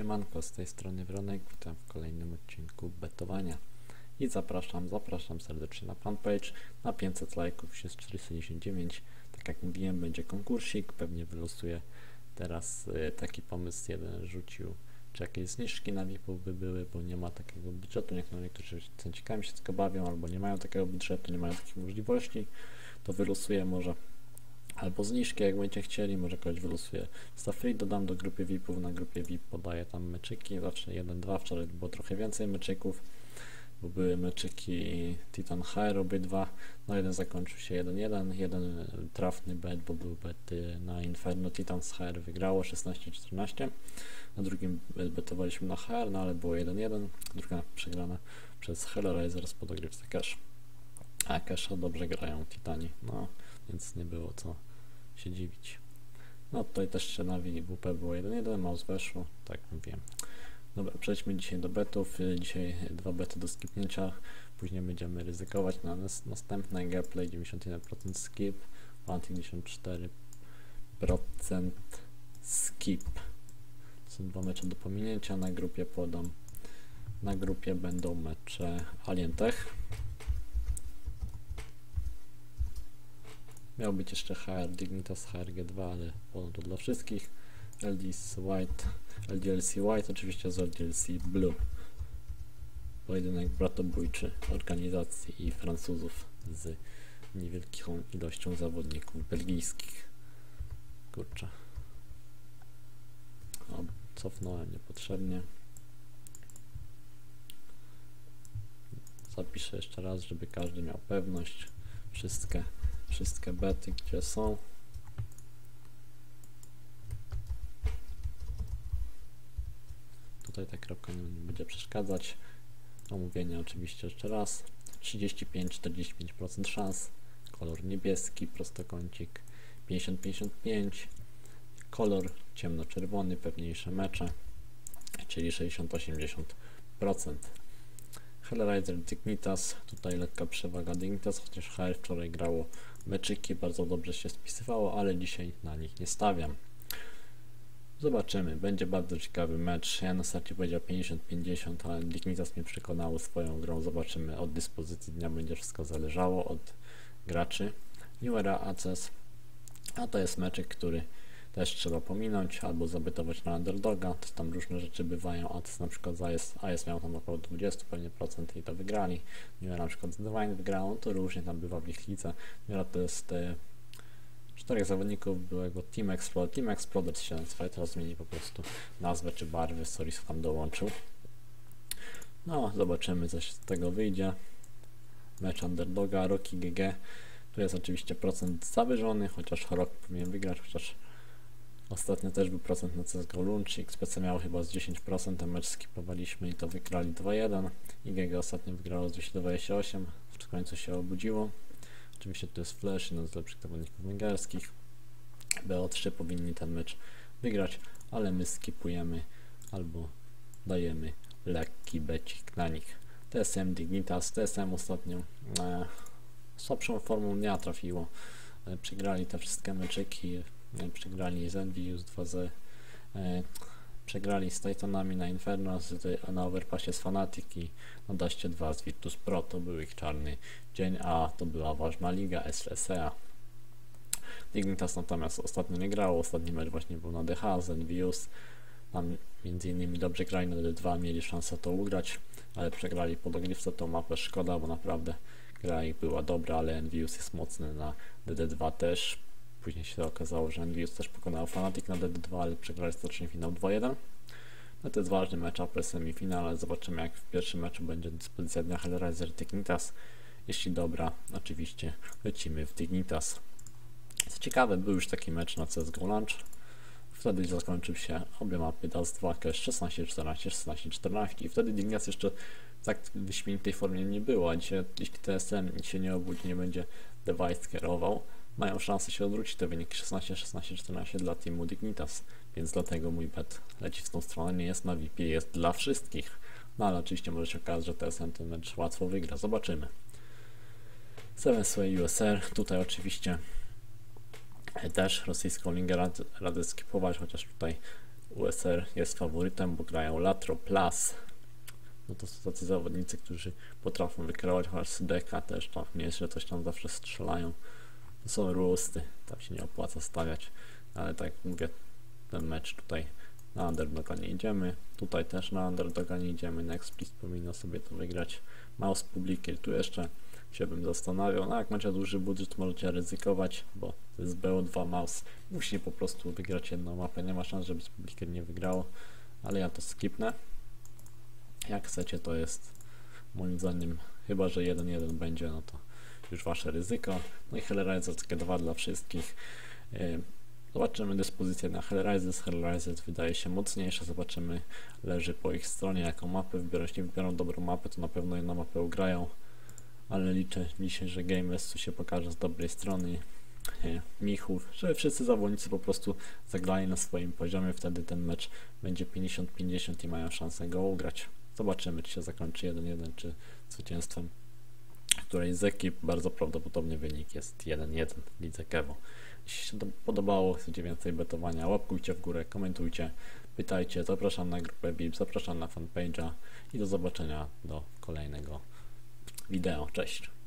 Siemanko, z tej strony Wronek, witam w kolejnym odcinku betowania. I zapraszam, zapraszam serdecznie na fanpage, na 500 lajków jest 499. Tak jak mówiłem, będzie konkursik, pewnie wylosuję teraz y, taki pomysł, jeden rzucił, czy jakieś zniżki na VIP-ów by były, bo nie ma takiego budżetu, niech no niektórzy ciekawi się tylko bawią, albo nie mają takiego budżetu, nie mają takich możliwości, to wylosuję może albo zniżki, jak będziecie chcieli, może kogoś wylosuję. Za free, dodam do grupy VIP-ów, na grupie VIP podaję tam meczyki, zawsze 1-2, wczoraj było trochę więcej meczyków, bo były meczyki Titan HR obydwa, no jeden zakończył się 1-1, jeden trafny bet, bo był bet na Inferno, Titan z HR wygrało 16-14, na drugim betowaliśmy na HR, no ale było 1-1, druga przegrana przez Hellraiser z podogrywce Cash. A Casha dobrze grają Titani, no więc nie było co się dziwić. No tutaj też na WP było 1-1, mouse weszło, tak wiem. Dobra, przejdźmy dzisiaj do betów. Y, Dzisiaj dwa bety do skipnięcia, później będziemy ryzykować na nas, następne gameplay 91% skip, 54% skip. To są dwa mecze do pominięcia, na grupie podam. Na grupie będą mecze Alien Miał być jeszcze HR Dignitas HRG2, ale podam to dla wszystkich. LDC White, LDLC White, oczywiście z LDLC Blue. Pojedynek bratobójczy organizacji i Francuzów z niewielką ilością zawodników belgijskich. Kurczę. O, cofnąłem niepotrzebnie. Zapiszę jeszcze raz, żeby każdy miał pewność. Wszystkie, wszystkie bety, gdzie są. Tutaj ta kropka nie będzie przeszkadzać. Omówienie oczywiście jeszcze raz. 35-45% szans. Kolor niebieski, prostokącik 50-55. Kolor ciemnoczerwony, pewniejsze mecze, czyli 60-80%. Hellraiser Dignitas, tutaj lekka przewaga Dignitas, chociaż HR wczoraj grało meczyki, bardzo dobrze się spisywało, ale dzisiaj na nich nie stawiam. Zobaczymy, będzie bardzo ciekawy mecz. Ja na starcie powiedział 50-50, ale Dignitas mnie przekonało swoją grą. Zobaczymy, od dyspozycji dnia będzie wszystko zależało od graczy. New Era Aces, a to jest meczek, który też trzeba pominąć albo zabytować na underdoga, to tam różne rzeczy bywają, Aces na przykład za AS, AS miał tam około 20 pewnie procent i to wygrali, Era na przykład z Divine wygrało, to różnie tam bywa w ich lidze. Era to jest e, czterech zawodników byłego Team Explorer. Team Explorer się nazywa, teraz zmieni po prostu nazwę czy barwy, Soris tam dołączył. No, zobaczymy co się z tego wyjdzie. Mecz underdoga, Rocky GG. Tu jest oczywiście procent zawyżony, chociaż rok powinien wygrać, chociaż ostatnio też był procent na CSGO Lunch. XPC miał chyba z 10%, ten mecz skipowaliśmy i to wygrali 2-1. IGG ostatnio wygrało z 228, w końcu się obudziło. Oczywiście to jest Flash, jeden z lepszych zawodników węgierskich. BO3 powinni ten mecz wygrać, ale my skipujemy albo dajemy lekki becik na nich. TSM Dignitas, TSM ostatnio e, słabszą formą dnia trafiło. E, przegrali te wszystkie meczyki, przegrali z Envious 2Z, e, przegrali z Titanami na Inferno, z, na Overpassie z Fnatic i na Daście 2 z Virtus Pro, to był ich czarny dzień, a to była ważna liga SLSA. Dignitas natomiast ostatnio nie grało, ostatni mecz właśnie był na DH z Envious, tam między innymi dobrze grali na DD2, mieli szansę to ugrać, ale przegrali pod ogrywce tą mapę, szkoda, bo naprawdę gra ich była dobra, ale Envious jest mocny na DD2 też. Później się okazało, że Envious też pokonał Fnatic na DD2, ale przegrali ostatecznie finał 2-1. No to jest ważny mecz, upper semifinał, ale zobaczymy jak w pierwszym meczu będzie dyspozycja dnia Hellraiser Dignitas. Jeśli dobra, oczywiście lecimy w Dignitas. Co ciekawe, był już taki mecz na CSGO Launch. Wtedy zakończył się obie mapy DAS 2 Cash 16-14, 16-14 i wtedy Dignitas jeszcze tak w wyśmienitej formie nie było, a dzisiaj jeśli TSM się nie obudzi, nie będzie device kierował, mają szansę się odwrócić te wyniki 16-16-14 dla teamu Dignitas, więc dlatego mój bet leci w tą stronę, nie jest na VIP, jest dla wszystkich. No ale oczywiście może się okazać, że TSM ten mecz łatwo wygra, zobaczymy. Seven Sway USR, tutaj oczywiście też rosyjską ligę rad, radę skipować, chociaż tutaj USR jest faworytem, bo grają Latro Plus. No to są tacy zawodnicy, którzy potrafią wykreować, chociaż Sydeka też tam nieźle coś tam zawsze strzelają. Są rusty, tam się nie opłaca stawiać, ale tak jak mówię, ten mecz tutaj na underdoga nie idziemy, tutaj też na underdoga nie idziemy, Next Please powinno sobie to wygrać. Mouse Publikier tu jeszcze się bym zastanawiał, no jak macie duży budżet możecie ryzykować, bo jest BO2 Mouse, musi po prostu wygrać jedną mapę, nie ma szans, żeby Publikier nie wygrało, ale ja to skipnę. Jak chcecie to jest moim zdaniem, chyba że 1-1 będzie, no to już wasze ryzyko. No i Hellraiser takie dwa dla wszystkich. Yy, Zobaczymy dyspozycję na Hellraisers. Hellraisers wydaje się mocniejsza. Zobaczymy, leży po ich stronie, jaką mapę wybiorą. Jeśli wybiorą dobrą mapę, to na pewno jedną mapę ugrają. Ale liczę dzisiaj, że Game tu się pokaże z dobrej strony. E, Michów, że wszyscy zawodnicy po prostu zagrali na swoim poziomie. Wtedy ten mecz będzie 50-50 i mają szansę go ugrać. Zobaczymy, czy się zakończy 1-1, czy zwycięstwem której z ekip bardzo prawdopodobnie wynik jest 1-1 w lidze Kevo. Jeśli się to podobało, chcecie więcej betowania, łapkujcie w górę, komentujcie, pytajcie, zapraszam na grupę VIP, zapraszam na fanpage'a i do zobaczenia do kolejnego wideo. Cześć!